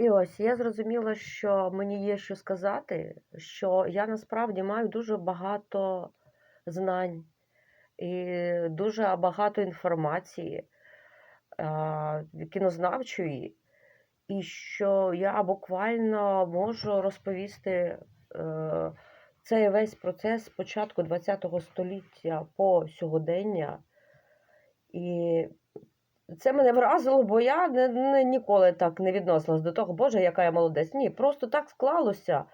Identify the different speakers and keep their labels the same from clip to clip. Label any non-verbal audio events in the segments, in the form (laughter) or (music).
Speaker 1: І ось я зрозуміла, що мені є що сказати, що я насправді маю дуже багато знань і дуже багато інформації кінознавчої, і що я буквально можу розповісти е, цей весь процес початку ХХ століття по сьогодення. І це мене вразило, бо я не, не, ніколи так не відносилась до того, Боже, яка я молодець. Ні, просто так склалося,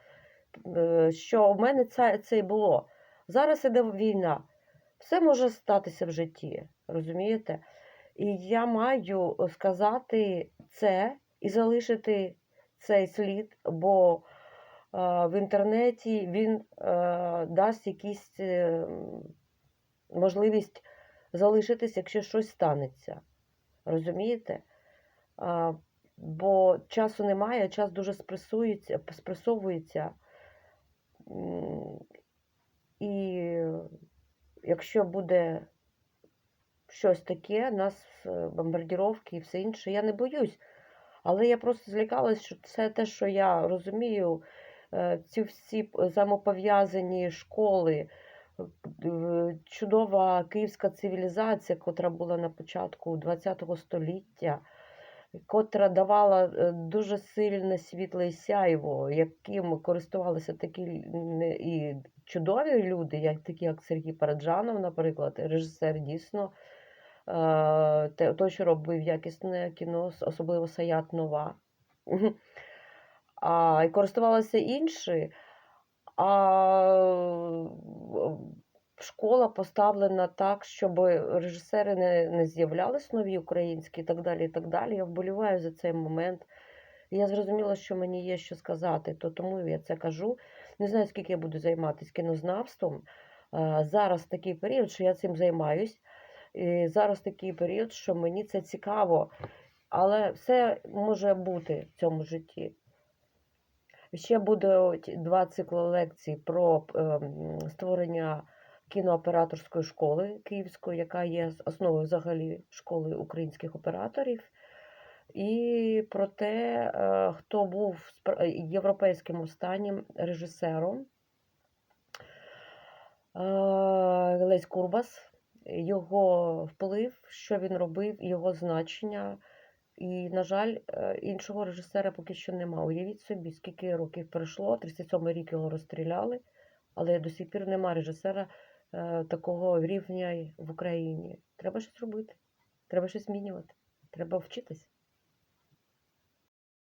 Speaker 1: е, що в мене це, це і було. Зараз іде війна. Все може статися в житті, розумієте? І я маю сказати це і залишити цей слід, бо е, в інтернеті він е, дасть якісь можливість залишитись, якщо щось станеться. Розумієте? А, бо часу немає, час дуже спресується, спресовується. І якщо буде щось таке, нас е, бомбардіровки і все інше, я не боюсь. Але я просто злякалась, що це те, що я розумію, е, ці всі взаємопов'язані школи, е, чудова київська цивілізація, котра була на початку ХХ століття, котра давала е, дуже сильне світле сяйво, яким користувалися такі і чудові люди, як такі як Сергій Параджанов, наприклад, режисер дійсно. е, те- Той, що робив якісне кіно, особливо Саят Нова. (laughs) А і користувалися інші. А школа поставлена так, щоб режисери не, не з'являлись нові українські і так далі. і так далі. Я вболіваю за цей момент. Я зрозуміла, що мені є що сказати, то тому я це кажу. Не знаю, скільки я буду займатися кінознавством. Зараз такий період, що я цим займаюсь. І зараз такий період, що мені це цікаво. Але все може бути в цьому житті. Ще буде два цикли лекцій про ем, створення кінооператорської школи Київської, яка є основою взагалі школи українських операторів, і про те, е, хто був е, європейським останнім режисером Е, Лесь Курбас, його вплив, що він робив, його значення. І, на жаль, е, іншого режисера поки що нема. Уявіть собі, скільки років пройшло, 37 рік його розстріляли, але до сих пір нема режисера е, такого рівня в Україні. Треба щось робити, треба щось змінювати, треба вчитись.